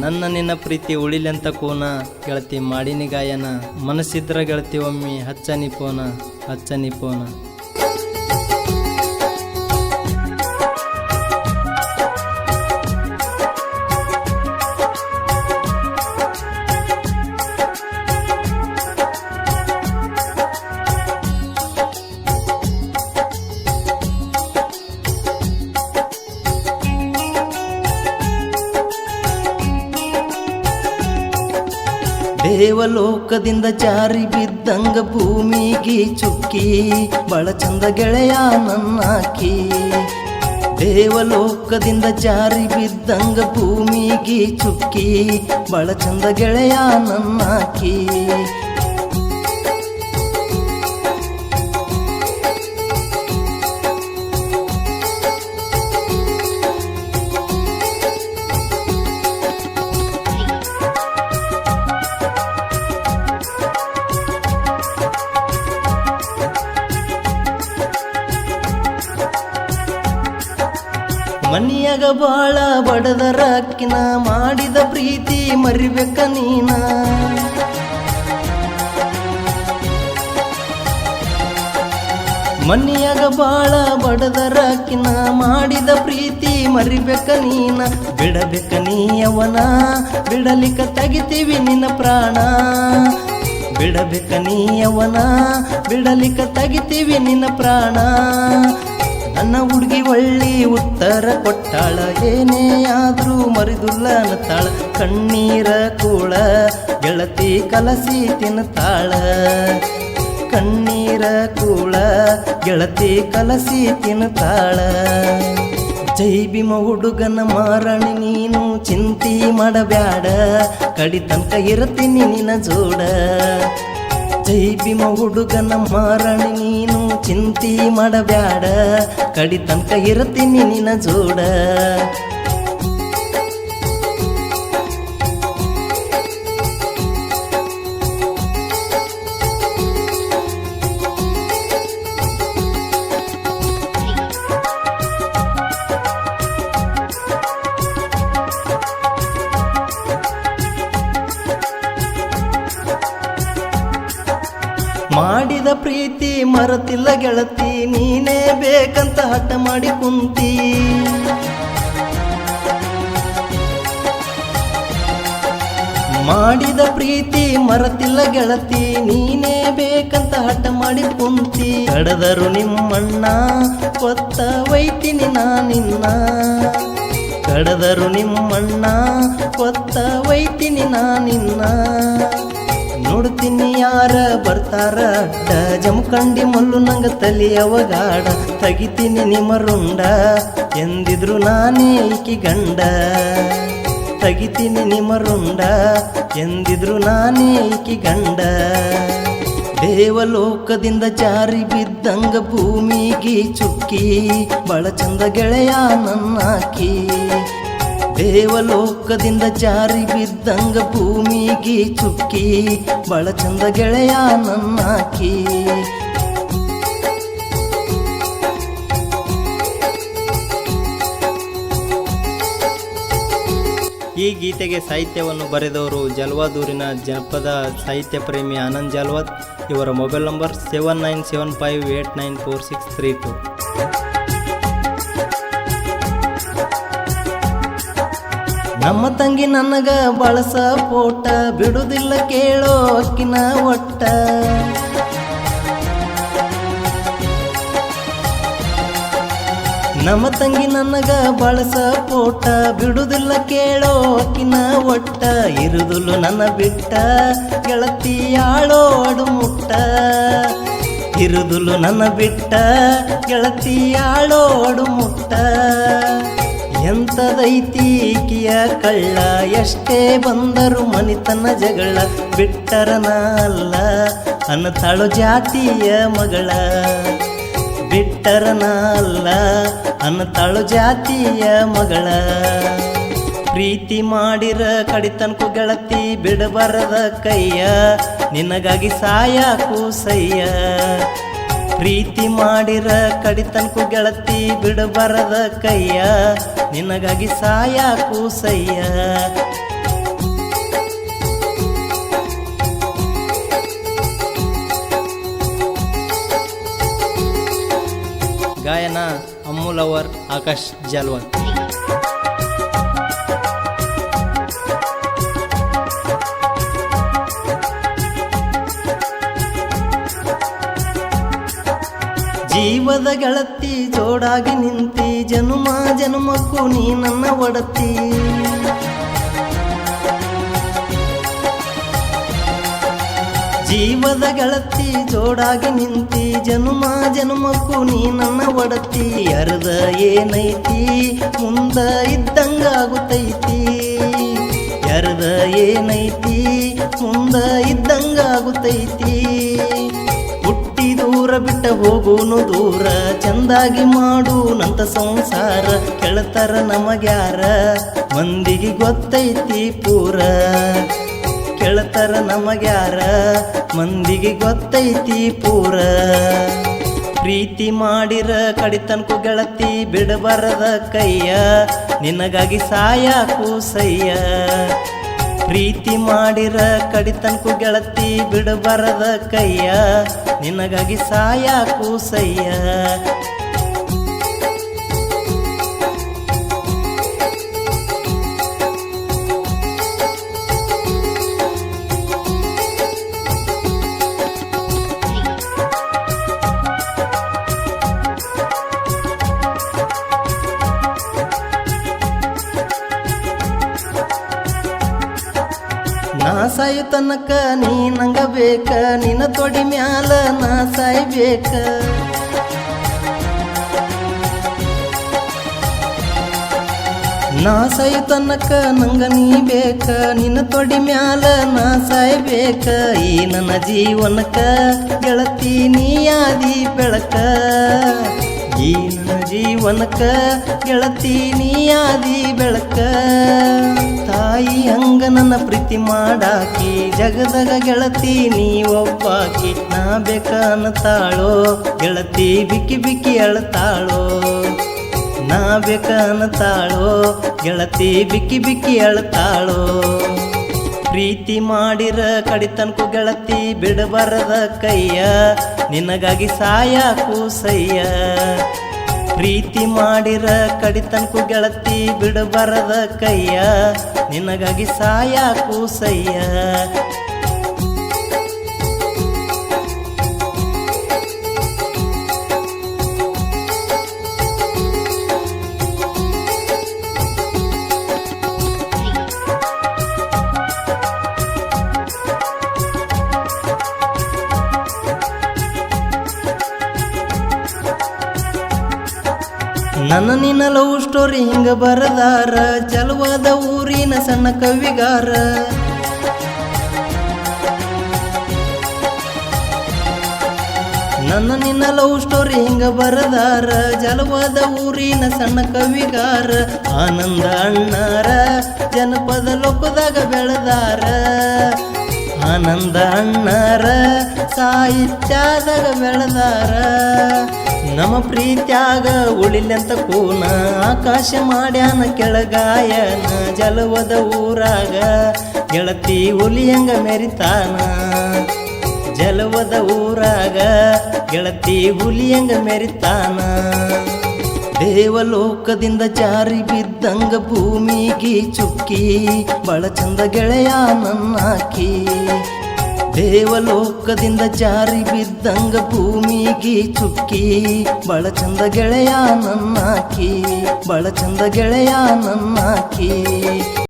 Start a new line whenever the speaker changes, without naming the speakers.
ನನ್ನ ನಿನ್ನ ಪ್ರೀತಿ ಉಳಿಲೆಂತ ಕೋನ? ಗೆಳತಿ ಮಾಡಿನಿ ಗಾಯನ. ಮನಸ್ಸಿದ್ರ ಗೆಳತಿ ಒಮ್ಮಿ ಹಚ್ಚನಿ ಪೋನ ಹಚ್ಚನಿ ಪೋನ
ದೇವಲೋಕದಿಂದ ಜಾರಿ ಬಿದ್ದಂಗ ಭೂಮಿಗೆ ಚುಕ್ಕಿ ಬಳ ಚಂದ ಗೆಳೆಯ ನನ್ನಾಕಿ. ದೇವಲೋಕದಿಂದ ಜಾರಿ ಬಿದ್ದಂಗ ಭೂಮಿಗೆ ಚುಕ್ಕಿ ಬಳ ಚಂದ ಗೆಳೆಯ ನನ್ನಾಕಿ. ಮನಿಯಾಗ ಬಾಳ ಬಡದರ ಅಕ್ಕಿನ ಮಾಡಿದ ಪ್ರೀತಿ ಮರಿಬೇಕ ನೀನ. ಮನಿಯಾಗ ಬಾಳ ಬಡದರಾಕಿನ ಮಾಡಿದ ಪ್ರೀತಿ ಮರಿಬೇಕ ನೀನ. ಬಿಡಬೇಕ ನೀಯವನ ಬಿಡಲಿಕ್ಕ ತೆಗಿತೀವಿ ನಿನ್ನ ಪ್ರಾಣ. ಬಿಡಬೇಕ ನೀಯವನ ಬಿಡಲಿಕ್ಕ ತೆಗಿತೀವಿ ನಿನ್ನ ಪ್ರಾಣ. ನನ್ನ ಹುಡುಗಿ ಒಳ್ಳಿ ಉತ್ತರ ಕೊಟ್ಟಾಳ. ಏನೇ ಆದ್ರೂ ಮರಿದುಲ್ಲ ಅನ್ನತಾಳ ಕಣ್ಣೀರ ಕೂಳ ಗೆಳತಿ ಕಲಸಿ ತಿನ್ನುತ್ತಾಳ. ಕಣ್ಣೀರ ಕೂಳ ಗೆಳತಿ ಕಲಸಿ ತಿನ್ನುತ್ತಾಳ. ಜೈ ಭೀಮ ಹುಡುಗನ ಮಾರಣಿ, ನೀನು ಚಿಂತಿ ಮಾಡಬ್ಯಾಡ. ಕಡಿ ತನಕ ನಿನ್ನ ಜೋಡ. ಜೈ ಭೀಮ ಹುಡುಗನ ಮಾರಣಿ ನೀನು ಚಿಂತಿ ಮಾಡಬ್ಯಾಡ. ಕಡಿ ತನಕ ಇರ್ತೀನಿ ನಿನ್ನ ಜೋಡ. ಮಾಡಿದ ಪ್ರೀತಿ ಮರತಿಲ್ಲ ಗೆಳತಿ, ನೀನೇ ಬೇಕಂತ ಹಠ ಮಾಡಿ ಕುಂತಿ. ಮಾಡಿದ ಪ್ರೀತಿ ಮರತಿಲ್ಲ ಗೆಳತಿ, ನೀನೇ ಬೇಕಂತ ಹಠ ಮಾಡಿ ಕುಂತಿ. ಕಡದರು ನಿಮ್ಮಣ್ಣ, ಕೊತ್ತ ವೈತಿನಿ ನಾನಿನ್ನ ಕಡದರು ನಿಮ್ಮಣ್ಣ, ಕೊತ್ತ ವೈತಿನಿ ನಾ ನಿನ್ನ. ನೋಡ್ತೀನಿ ಯಾರ ಬರ್ತಾರ? ಅಡ್ಡ ಜಮಖಂಡಿ ಮಲ್ಲು ನಂಗ ತಲಿಯವಗಾಡ ತೆಗಿತೀನಿ ನಿಮ್ಮ ರುಂಡ. ಎಂದಿದ್ರು ನಾನೇ ಐಕಿ ಗಂಡ. ತಗಿತೀನಿ ನಿಮ್ಮ ರುಂಡ. ಎಂದಿದ್ರು ನಾನೇ ಐಕಿ ಗಂಡ. ದೇವಲೋಕದಿಂದ ಜಾರಿ ಬಿದ್ದಂಗ ಭೂಮಿಗೆ ಚುಕ್ಕಿ. ಬಳ ಚಂದ ಗೆಳೆಯ ನನ್ನಾಕಿ ದೇವಲೋಕದಿಂದ ಜಾರಿ ಬಿದ್ದಂಗ ಭೂಮಿಗೆ ಚುಕ್ಕಿ ಬಳ ಚಂದ ಗೆಳೆಯ ನನ್ನಾಕಿ.
ಈ ಗೀತೆಗೆ ಸಾಹಿತ್ಯವನ್ನು ಬರೆದವರು ಜಲ್ವಾದೂರಿನ ಜನಪದ ಸಾಹಿತ್ಯ ಪ್ರೇಮಿ ಆನಂದ್ ಜಲ್ವಾದ್ ಇವರ mobile number seven nine seven five eight nine four six three two
ನಮ್ಮ ತಂಗಿ ನನಗ ಬಳಸ ಪೋಟ ಬಿಡುದಿಲ್ಲ ಕೇಳೋ ಅಕ್ಕಿನ ಒಟ್ಟ. ನಮ್ಮ ತಂಗಿ ನನಗ ಬಳಸ ಪೋಟ ಬಿಡುದಿಲ್ಲ ಕೇಳೋ ಅಕ್ಕಿನ ಒಟ್ಟ. ಇರುದುಲು ನನ್ನ ಬಿಟ್ಟ, ಗೆಳತಿ ಆಳೋ ಅಡು ಮುಟ್ಟ. ಇರುದುಲು ನನ್ನ ಬಿಟ್ಟ, ಗೆಳತಿ ಆಳೋ ಅಡು ಮುಟ್ಟ. ಎಂತದೈತಿ ಈಕಿಯ ಕಳ್ಳ? ಎಷ್ಟೇ ಬಂದರು ಮನಿತನ ಜಗಳ ಬಿಟ್ಟರನ ಅಲ್ಲ ಅನ್ನತಾಳು ಜಾತಿಯ ಮಗಳ ಬಿಟ್ಟರನ ಅಲ್ಲ ಅನ್ನತಾಳು ಜಾತಿಯ ಮಗಳ. ಪ್ರೀತಿ ಮಾಡಿರ ಕಡಿತನ್ಕು ಗೆಳತಿ ಬಿಡಬಾರದ ಕೈಯ, ನಿನಗಾಗಿ ಸಾಯಾಕು ಕೂಸಯ್ಯ ಪ್ರೀತಿ ಮಾಡಿರ ಕಡಿತನಕು ಗೆಳತಿ ಬಿಡಬರದ ಕೈಯ. ನಿನಗಾಗಿ ಸಾಯಾಕು ಕೂಸಯ್ಯ.
ಗಾಯನ ಅಮೂಲವರ್ ಲವರ್ ಆಕಾಶ್ ಜಾಲ್ವಾನ್.
ಜೀವದ ಗೆಳತಿ ಜೋಡಾಗಿ ನಿಂತಿ, ಜನುಮ ಜನುಮಕ್ಕೂ ನೀ ನನ್ನ ಒಡತಿ. ಜೀವದ ಗೆಳತಿ ಜೋಡಾಗಿ ನಿಂತಿ, ಜನುಮ ಜನುಮಕ್ಕೂ ನೀ ನನ್ನ ಒಡತಿ. ಅರ್ಧ ಏನೈತಿ, ಮುಂದ ಇದ್ದಂಗಾಗುತ್ತೈತಿ ಅರ್ಧ ಏನೈತಿ, ಮುಂದ ಇದ್ದಂಗಾಗುತ್ತೈತಿ ದೂರ ಬಿಟ್ಟ ಹೋಗೋನು ದೂರ, ಚಂದಾಗಿ ಮಾಡು ನಂತ ಸಂಸಾರ, ಕೇಳ್ತಾರ ನಮಗ್ಯಾರ, ಮಂದಿಗೆ ಗೊತ್ತೈತಿ ಪೂರ. ಕೇಳ್ತಾರ ನಮಗ್ಯಾರ, ಮಂದಿಗೆ ಗೊತ್ತೈತಿ ಪೂರ. ಪ್ರೀತಿ ಮಾಡಿರ ಕಡಿತನ್ಕು ಗೆಳತಿ ಬಿಡಬಾರದ ಕೈಯ, ನಿನಗಾಗಿ ಸಾಯಾಕು ಸಯ್ಯ ಪ್ರೀತಿ ಮಾಡಿರ ಕಡಿತನ್ಕು ಗೆಳತಿ ಬಿಡಬರದ ಕೈಯ. ನಿನಗಾಗಿ ಸಾಯಾಕು ಸಯ್ಯ ಸಾಯು ತನಕ ನೀ ನಂಗ ಬೇಕ ನಿನ್ನ ತೊಡಿ ಮ್ಯಾಲ ನಾ ಸಾಯ್ಬೇಕ. ನಾ ಸಾಯು ತನಕ ನಂಗ ನೀ ಬೇಕ, ನಿನ್ನ ತೊಡಿ ಮ್ಯಾಲ ನಾ ಸಾಯ್ಬೇಕ. ಈ ನನ್ನ ಜೀವನಕ ಗೆಳತಿ ಆದಿ ಬೆಳಕ. ಈ ನನ್ನ ಜೀವನಕ ಗೆಳತಿ ನೀಯಾದಿ ಬೆಳಕ. ತಾಯಿ ಹಂಗ ನನ್ನ ಪ್ರೀತಿ ಮಾಡಾಕಿ, ಜಗದಾಗ ಗೆಳತಿ ನೀ ಒಬ್ಬಾಕಿ ನಾ ಬೇಕ ಅನ್ನತಾಳೋ, ಗೆಳತಿ ಬಿಕ್ಕಿ ಬಿಕ್ಕಿ ಅಳ್ತಾಳೋ ನಾ ಬೇಕ ಅನ್ನತಾಳೋ, ಗೆಳತಿ ಬಿಕ್ಕಿ ಬಿಕ್ಕಿ ಅಳ್ತಾಳೋ ಪ್ರೀತಿ ಮಾಡಿರ ಕಡಿತನ್ಕು ಗೆಳತಿ ಬಿಡಬಾರದ ಕೈಯ, ನಿನಗಾಗಿ ಸಾಯಾಕು ಸಯ್ಯ ಪ್ರೀತಿ ಮಾಡಿರ ಕಡಿತನ್ಕು ಗೆಳತಿ ಬಿಡಬರದ ಕೈಯ ನಿನಗಾಗಿ ಸಾಯಾಕು ಸಯ್ಯ ನನ್ನ ನಿನ್ನ ಲವ್ ಸ್ಟೋರಿ ಹಿಂಗ ಬರದಾರ, ಚಲುವಾದ ಊರಿನ ಸಣ್ಣ ಕವಿಗಾರ. ನನ್ನ ನಿನ್ನ ಲವ್ ಸ್ಟೋರಿ ಹಿಂಗ ಬರದಾರ ಜಲವಾದ ಊರಿನ ಸಣ್ಣ ಕವಿಗಾರ. ಆನಂದ ಅಣ್ಣಾರ, ಜನಪದ ಲೋಕದಾಗ ಬೆಳೆದಾರ. ಆನಂದ ಅಣ್ಣಾರ, ಸಾಹಿತ್ಯದಾಗ ಬೆಳೆದಾರ. ನಮ್ಮ ಪ್ರೀತ್ಯಾಗ ಉಳಿಲಂತ ಕೂನ ಆಕಾಶ ಮಾಡ್ಯಾನ ಕೆಳಗಾಯನ ಜಲವದ ಊರಾಗ. ಗೆಳತಿ ಹುಲಿಯಂಗ ಮೆರಿತಾನ? ಜಲವದ ಊರಾಗ. ಗೆಳತಿ ಹುಲಿಯಂಗ ಮೆರಿತಾನ? ದೇವಲೋಕದಿಂದ ಜಾರಿ ಬಿದ್ದಂಗ ಭೂಮಿಗೆ ಚುಕ್ಕಿ ಬಳ ಚಂದ ಗೆಳೆಯ ನನ್ನಾಕಿ. ದೇವಲೋಕದಿಂದ ಜಾರಿ ಬಿದ್ದಂಗ ಭೂಮಿಗೆ ಚುಕ್ಕಿ ಬಳ ಚಂದ ಗೆಳೆಯ ನನ್ನಾಕಿ ಬಳ ಚಂದ ಗೆಳೆಯ ನನ್ನಾಕಿ.